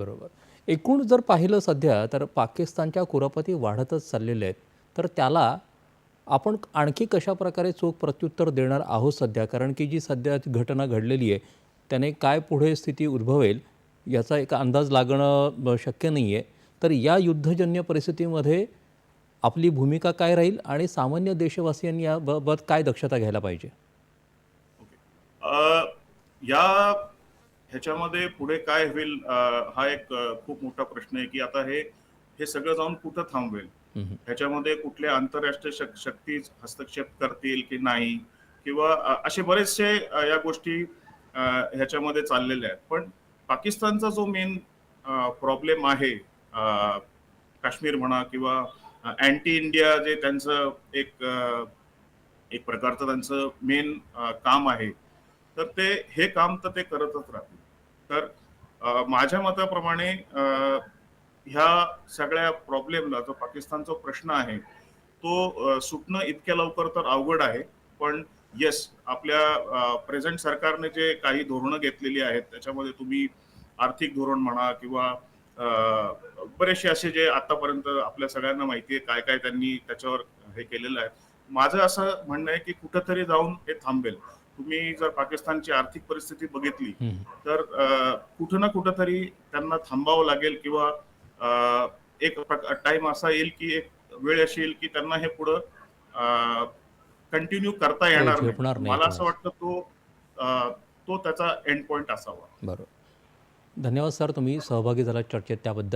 बरोबर. एकूण जर पाहिलं सध्या तर पाकिस्तानच्या कुरापती वाढतच चाललेल्या आहेत. तर त्याला आपण आणखी कशा प्रकारे चोख प्रत्युत्तर देणार आहोत सध्या? कारण की जी सध्या घटना घडलेली आहे त्याने काय पुढे स्थिती उद्भवेल याचा एक अंदाज लागणं शक्य नाही आहे तर या युद्धजन्य परिस्थितीमध्ये आपली भूमिका काय राहील आणि सामान्य देशवासियांनी याबाबत काय दक्षता घ्यायला पाहिजे? या ह्याच्यामध्ये पुढे काय होईल हा एक खूप मोठा प्रश्न आहे की आता हे हे सगळं जाऊन कुठं थांबवेल. ह्याच्यामध्ये कुठल्या आंतरराष्ट्रीय शक शक्ती हस्तक्षेप करतील की नाही? किंवा असे बरेचसे या गोष्टी ह्याच्यामध्ये चाललेल्या आहेत. पण पाकिस्तानचा जो मेन प्रॉब्लेम आहे काश्मीर म्हणा किंवा अँटी इंडिया जे त्यांचं एक एक प्रकारचं त्यांचं मेन काम आहे तर ते हे काम तर ते करतच राहतील. तर माझ्या मताप्रमाणे ह्या सगळ्या प्रॉब्लेमला जो पाकिस्तानचा प्रश्न आहे तो सुटणं इतक्या लवकर तर अवघड आहे. पण येस आपल्या प्रेझेंट सरकारने जे काही धोरणं घेतलेली आहेत त्याच्यामध्ये तुम्ही आर्थिक धोरण म्हणा किंवा बरेचसे असे जे आतापर्यंत आपल्या सगळ्यांना माहिती आहे काय काय त्यांनी त्याच्यावर हे केलेलं आहे. माझं असं म्हणणं आहे की कुठंतरी जाऊन हे थांबेल. तुम्ही जर पाकिस्तानची आर्थिक परिस्थिती बघितली. तर कुठं ना कुठं तरी त्यांना थांबावं लागेल किंवा एक टाइम असा येईल की एक वेळ अशी येईल की त्यांना हे पुढं कंटिन्यू करता येणार हो, झेपणार नाही. मला असं कोणाला. वाटतं तो तो त्याचा एंड पॉइंट असावा. बरोबर. धन्यवाद सर. तुम्ही सहभागी झाला चर्चेत त्याबद्दल.